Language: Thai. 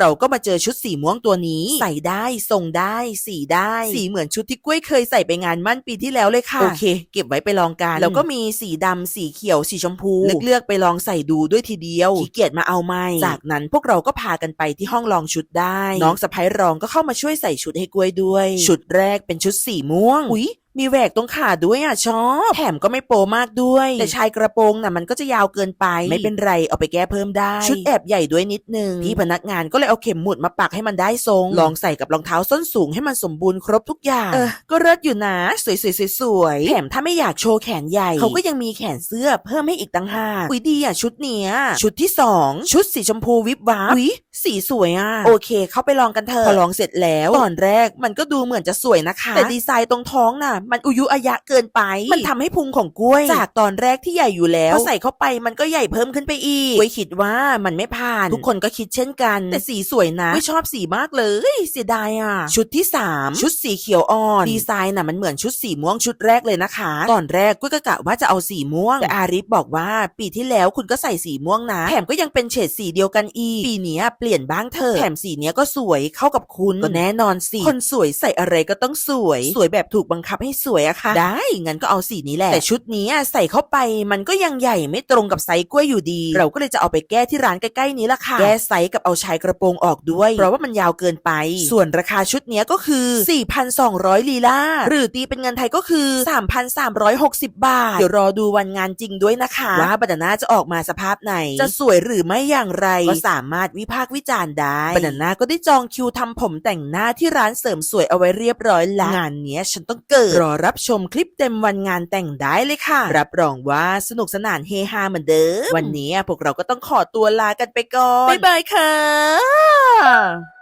เราก็มาเจอชุดสีม่วงตัวนี้ ใส่ได้ทรงได้ สีได้ สีเหมือนชุดที่กล้วยเคยใส่ไปงานมั่นปีที่แล้วเลยค่ะ โอเค เก็บไว้ไปลองกัน แล้วก็มีสีดำสีเขียว สีชมพู เลือกๆไปลองใส่ดูด้วยทีเดียวขี้เกียจมาเอาไม่ จากนั้นพวกเราก็พากันไปที่ห้องลองชุดได้ น้องสะพ้ยรองก็เข้ามาช่วยใส่ชุดให้กล้วยด้วย ชุดแรกเป็นชุดสีม่วง อุ๊ย มีแหวกตรงขาด้วยอะชอบ แถมก็ไม่โปมากด้วย แต่ชายกระโปรงน่ะมันก็จะยาวเกินไป ไม่เป็นไรเอาไปแก้เพิ่มได้ ชุดแอบใหญ่ด้วยนิดนึง พี่พนักงานก็เลยเอาเข็มหมุดมาปักให้มันได้ทรง ลองใส่กับรองเท้าส้นสูงให้มันสมบูรณ์ครบทุกอย่าง เออ ก็เลิศอยู่นะ สวยๆสวยๆแถมถ้าไม่อยากโชว์แขนใหญ่ เขาก็ยังมีแขนเสื้อเพิ่มให้อีกต่างหากอุ้ยดีอะชุดเนี้ย ชุดที่สองชุดสีชมพูวิบวับอุ้ยสีสวยอะโอเค เข้าไปลองกันเถอะพอลองเสร็จแล้วตอนแรกมันก็ดูเหมือนจะสวยนะคะ แต่ดีไซน์ตรงท้องน่ะมันอุยุอายะเกินไป มันทำให้พุงของกล้วย จากตอนแรกที่ใหญ่อยู่แล้วพอใส่เข้าไปมันก็ใหญ่เพิ่มขึ้นไปอีกกล้วยคิดว่ามันไม่ผ่าน ทุกคนก็คิดเช่นกัน แต่สีสวยนะไม่ชอบสีมากเลย เสียดายอะ ชุดที่ 3 ชุดสีเขียวอ่อน ดีไซน์น่ะมันเหมือนชุดสีม่วงชุดแรกเลยนะคะ ตอนแรกกล้วยก็กะว่าจะเอาสีม่วง แต่อาริฟบอกว่าปีที่แล้วคุณก็ใส่สีม่วงนะ แถมก็ยังเป็นเฉดสีเดียวกันอีก ปีเนี้ยเปลี่ยนบ้างเถอะ แถมสีเนี้ยก็สวยเข้ากับคุณ ก็แน่นอนสิ คนสวยใส่อะไรก็ต้องสวย สวยแบบถูกบังคับให้สวยอะค่ะ ได้ งั้นก็เอาสีนี้แหละ แต่ชุดนี้อะใส่เข้าไปมันก็ยังใหญ่ไม่ตรงกับไซส์กล้วยอยู่ดี เราก็เลยจะเอาไปแก้ที่ร้านใกล้ๆนี้ละค่ะ แก้ไซส์กับเอาชายกระโปรงออกด้วย เพราะว่ามันยาวเกินไป ส่วนราคาชุดเนี้ยก็คือ 4,200 ลีลาร์หรือตีเป็นเงินไทยก็คือ 3,360 บาท เดี๋ยวรอดูวันงานจริงด้วยนะคะ ว่าบานาน่าจะออกมาสภาพไหน จะสวยหรือไม่อย่างไร ก็สามารถวิพากษ์วิจารณ์ได้บานาน่าก็ได้จองคิวทำผมแต่งหน้าที่ร้านเสริมสวยเอาไว้เรียบร้อยแล้วงานเนี้ยฉันต้องเกิดรอรับชมคลิปเต็มวันงานแต่งได้เลยค่ะ รับรองว่าสนุกสนานเฮฮาเหมือนเดิม วันนี้พวกเราก็ต้องขอตัวลากันไปก่อน บ๊ายบายค่ะ